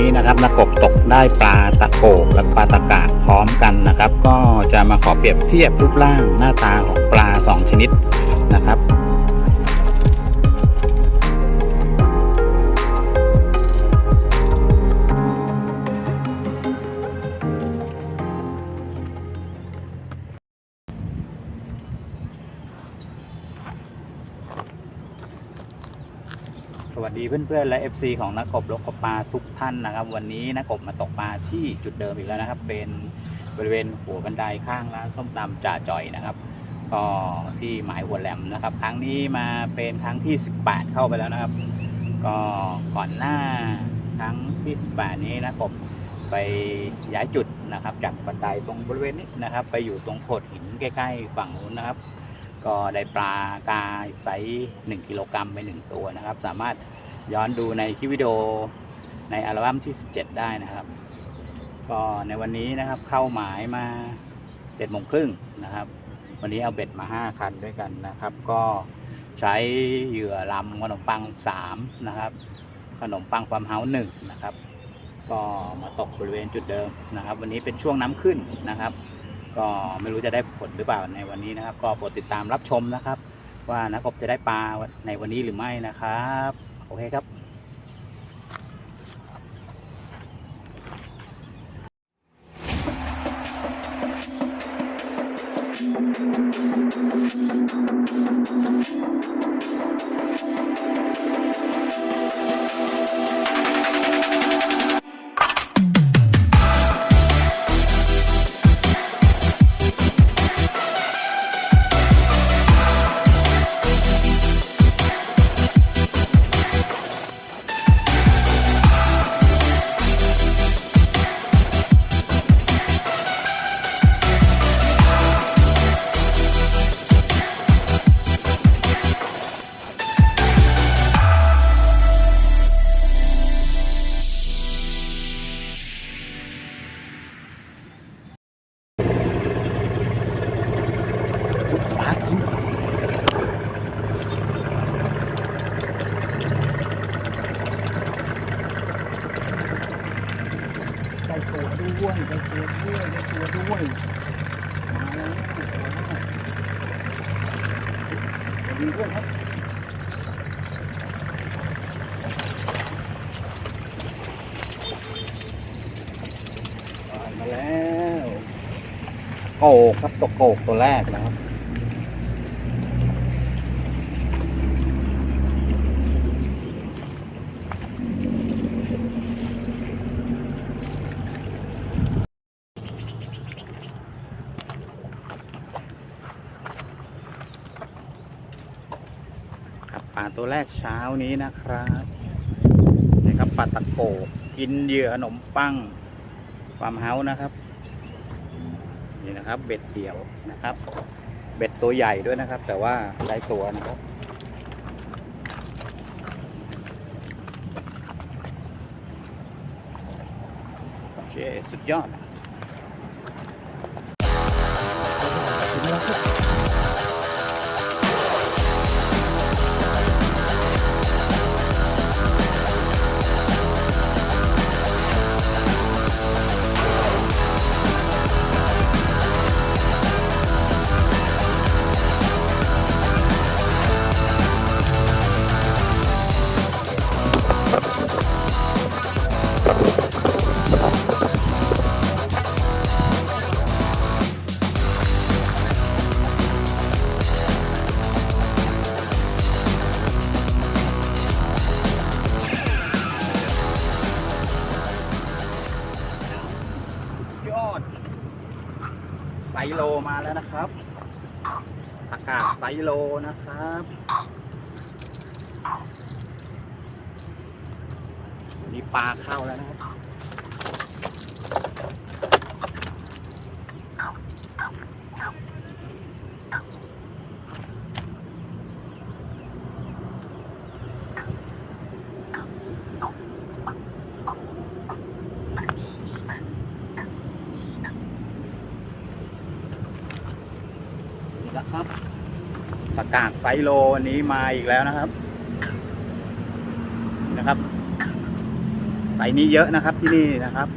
นี้นะครับนักบตกได้ปลาตะโกกและปลาตะกาพร้อมกันนะครับ ก็จะมาขอเปรียบเทียบรูปร่างหน้าตาของปลาสองชนิดนะครับ เพื่อนๆและ FC ของนักกบลกกบปลาทุกท่านนะครับ วันนี้นักกบมาตกปลาที่จุดเดิมอีกแล้วนะครับ เป็นบริเวณหัวบันไดข้างร้านส้มตำจ่าจ่อยนะครับ ก็ที่หมายหัวแหลมนะครับ ครั้งนี้มาเป็นครั้งที่ 18 เข้าไปแล้วนะครับ ก็ก่อนหน้าครั้งที่ 18 นี้นักกบไปย้ายจุดนะครับ จากบันไดตรงบริเวณนี้นะครับ ไปอยู่ตรงโขดหินใกล้ ๆ ฝั่งนู้นนะครับก็ได้ปลากาไซส์1กิโลกรัมไป1ตัวนะครับ สามารถ ย้อนดูในคลิปวิดีโอในอัลบั้มที่ 17 ได้นะครับ ก็ในวันนี้นะครับเข้าหมายมา7โมงครึ่งนะครับ วันนี้เอาเบ็ดมา 5 คันด้วยกันนะครับ ก็ใช้เหยื่อลำขนมปัง 3 นะครับ ขนมปังความเฮาส์หนึ่งนะครับ ก็มาตกบริเวณจุดเดิมนะครับ วันนี้เป็นช่วงน้ำขึ้นนะครับ ก็ไม่รู้จะได้ผลหรือเปล่าในวันนี้นะครับ ก็โปรดติดตามรับชมนะครับ ว่านักกบจะได้ปลาในวันนี้หรือไม่นะครับ โอเคครับ โกกครับตกโกกตัวแรกนะครับครับปลาตัวแรกเช้านี้นะครับนี่ครับปลาตะโกกินเหยื่อขนมปังความเฮานะครับ นะครับ เบ็ดเดี่ยวนะครับ เบ็ดตัวใหญ่ด้วยนะครับ แต่ว่าได้ตัวนะครับโอเคสุดยอดากโลนะครับนี่ปลาเข้าแล้วนะครับนี่นะครับประ กาศไซโลวันนี้มาอีกแล้วนะครับ นะครับสายนี้เยอะนะครับที่นี่นะครับ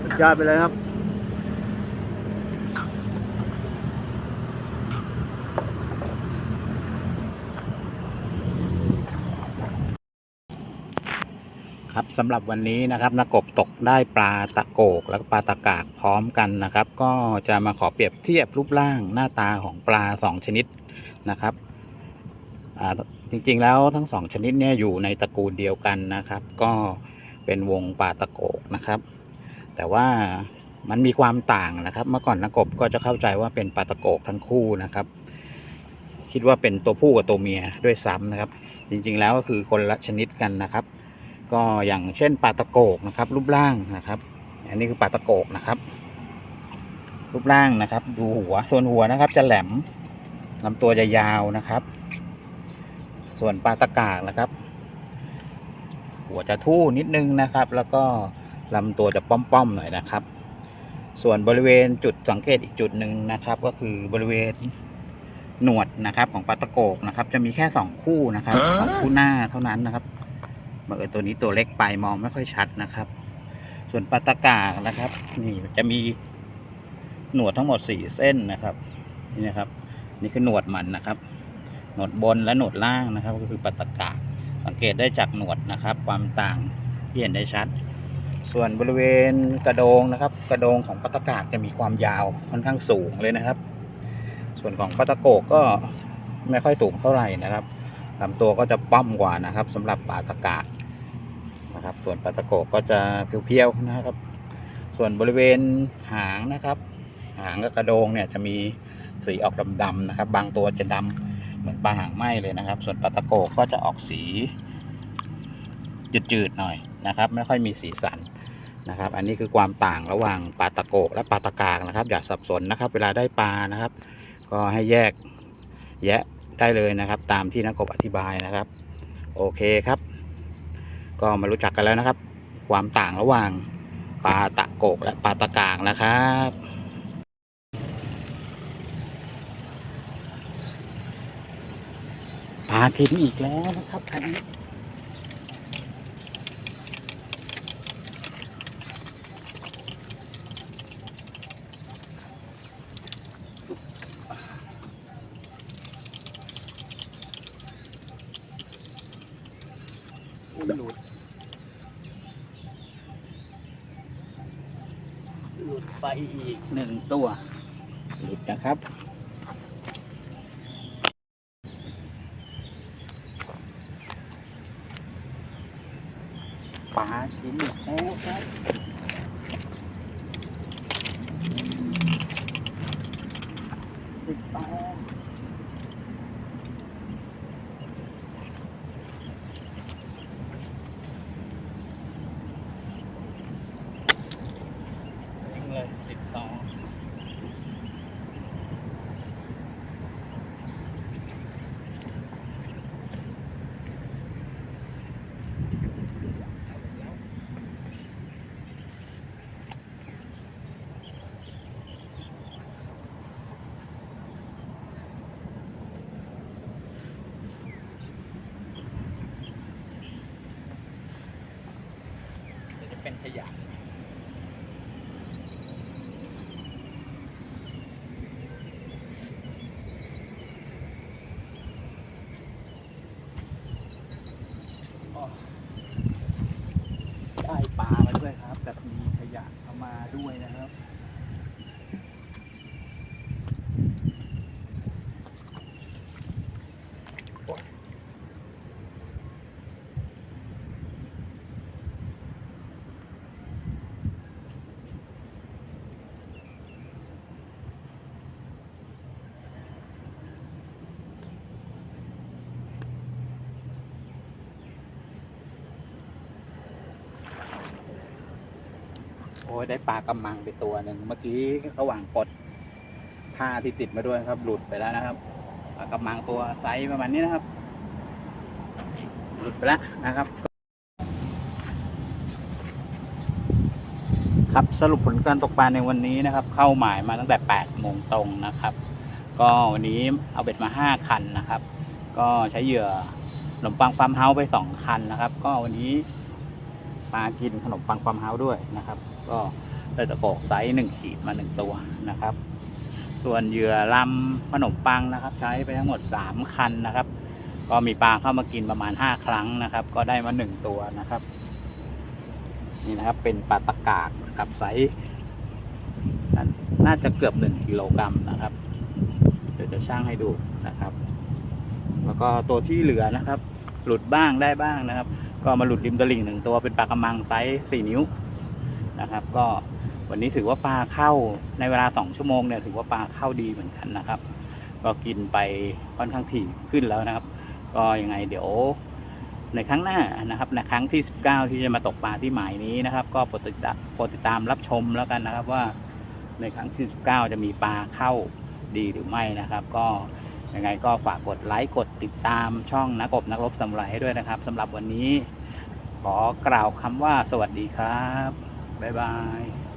สุดยอดไปเลยครับครับสำหรับวันนี้นะครับนักกบตกได้ปลาตะโกก และปลาตะกากพร้อมกันนะครับ ก็จะมาขอเปรียบเทียบรูปร่างหน้าตาของปลาสองชนิด นะครับอ่าจริงๆแล้วทั้งสองชนิดเนี่ยอยู่ในตระกูลเดียวกันนะครับ ก็เป็นวงปลาตะโกกนะครับ แต่ว่ามันมีความต่างนะครับ เมื่อก่อนนักกบก็จะเข้าใจว่าเป็นปลาตะโกกทั้งคู่นะครับ คิดว่าเป็นตัวผู้กับตัวเมียด้วยซ้ำนะครับ จริงๆแล้วก็คือคนละชนิดกันนะครับ ก็อย่างเช่นปลาตะโกกนะครับ รูปร่างนะครับ อันนี้คือปลาตะโกกนะครับ รูปร่างนะครับ ดูหัวส่วนหัวนะครับ จะแหลม ลำตัวจะยาวนะครับ ส่วนปลาตะกากนะครับ หัวจะทู่นิดนึงนะครับ แล้วก็ลำตัวจะป้อมๆหน่อยนะครับ ส่วนบริเวณจุดสังเกตอีกจุดหนึ่งนะครับ ก็คือบริเวณหนวดนะครับ ของปลาตะโกกนะครับ จะมีแค่สองคู่นะครับสองคู่หน้าเท่านั้นนะครับบังเอิญตัวนี้ตัวเล็กไปมองไม่ค่อยชัดนะครับ ส่วนปลาตะกากนะครับ นี่จะมีหนวดทั้งหมดสี่เส้นนะครับ นี่นะครับ นี่คือหนวดมันนะครับ หนวดบนและหนวดล่างนะครับ ก็คือปลาตกากสังเกตได้จากหนวดนะครับ ความต่างที่เห็นได้ชัด ส่วนบริเวณกระโดงนะครับ กระโดงของปลาตกากจะมีความยาวค่อนข้างสูงเลยนะครับ ส่วนของปลาตะโกกก็ไม่ค่อยสูงเท่าไหร่นะครับลำตัวก็จะป้อมกว่านะครับสำหรับปลาตกากนะครับ ส่วนปลาตะโกกก็จะเพียวๆนะครับ ส่วนบริเวณหางนะครับ หางกับกระโดงเนี่ยจะมี สีออกดำๆนะครับ บางตัวจะดำเหมือนปลาหางไหมเลยนะครับ ส่วนปลาตะโกก็จะออกสี จืดๆหน่อยนะครับ ไม่ค่อยมีสีสันนะครับ อันนี้คือความต่างระหว่างปลาตะโกกและปลาตะกากนะครับ อย่าสับสนนะครับ เวลาได้ปลานะครับ ก็ให้แยกแยะได้เลยนะครับ ตามที่นักกบอธิบายนะครับ โอเคครับ ก็มารู้จักกันแล้วนะครับ ความต่างระหว่างปลาตะโกกและปลาตะกางนะครับ ปลากินอีกแล้วนะครับอันนี้หลุดหลุดไปอีกหนึ่งตัวหลุดนะครับ ปลากินอีกแล้วครับติดปลายิงเลยติดต่อ เดี๋ยวจะเป็น ขยะได้ปลามาด้วยครับ แบบมีขยะเข้ามาด้วยนะครับ โอ้ยได้ปลากำมังไปตัวหนึ่งเมื่อกี้ระหว่างกดผ้าที่ติดมาด้วยครับ หลุดไปแล้วนะครับปลากำมังตัวไซส์ประมาณนี้นะครับ หลุดไปแล้วนะครับ ครับสรุปผลการตกปลาในวันนี้นะครับ เข้าหมายมาตั้งแต่8โมงตรงนะครับ ก็วันนี้เอาเบ็ดมา 5 คันนะครับ ก็ใช้เหยื่อขนมปังฟาร์มเฮาส์ไป 2 คันนะครับ ก็วันนี้ปลากินขนมปังความเฮาด้วยนะครับ ก็ได้ตะโกกไซส์หนึ่งขีดมาหนึ่งตัวนะครับ ส่วนเหยื่อลำขนมปังนะครับ ใช้ไปทั้งหมดสามคันนะครับ ก็มีปลาเข้ามากินประมาณห้าครั้งนะครับ ก็ได้มาหนึ่งตัวนะครับ นี่นะครับเป็นปลาตะกากนะครับไซส์น่าน่าจะเกือบหนึ่งกิโลกรัมนะครับ เดี๋ยวจะช่างให้ดูนะครับ แล้วก็ตัวที่เหลือนะครับ หลุดบ้างได้บ้างนะครับ ก็มาหลุดริมตลิ่งหนึ่งตัวเป็นปลากระมังไซส์สี่นิ้ว นะครับ ก็วันนี้ถือว่าปลาเข้าในเวลาสองชั่วโมงเนี่ยถือว่าปลาเข้าดีเหมือนกันนะครับ ก็กินไปค่อนข้างถี่ขึ้นแล้วนะครับ ก็ยังไงเดี๋ยวในครั้งหน้านะครับในครั้งที่ 19 ที่จะมาตกปลาที่หมายนี้นะครับ ก็โปรดติดตามโปรดติดตามรับชมแล้วกันนะครับว่าในครั้งที่ 19 จะมีปลาเข้าดีหรือไม่นะครับ ก็ยังไงก็ฝากกดไลค์กดติดตามช่องนักกบนักรบสมุไรให้ด้วยนะครับสำหรับวันนี้ ขอกล่าวคำว่าสวัสดีครับ 拜拜。